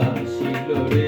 আসিল রে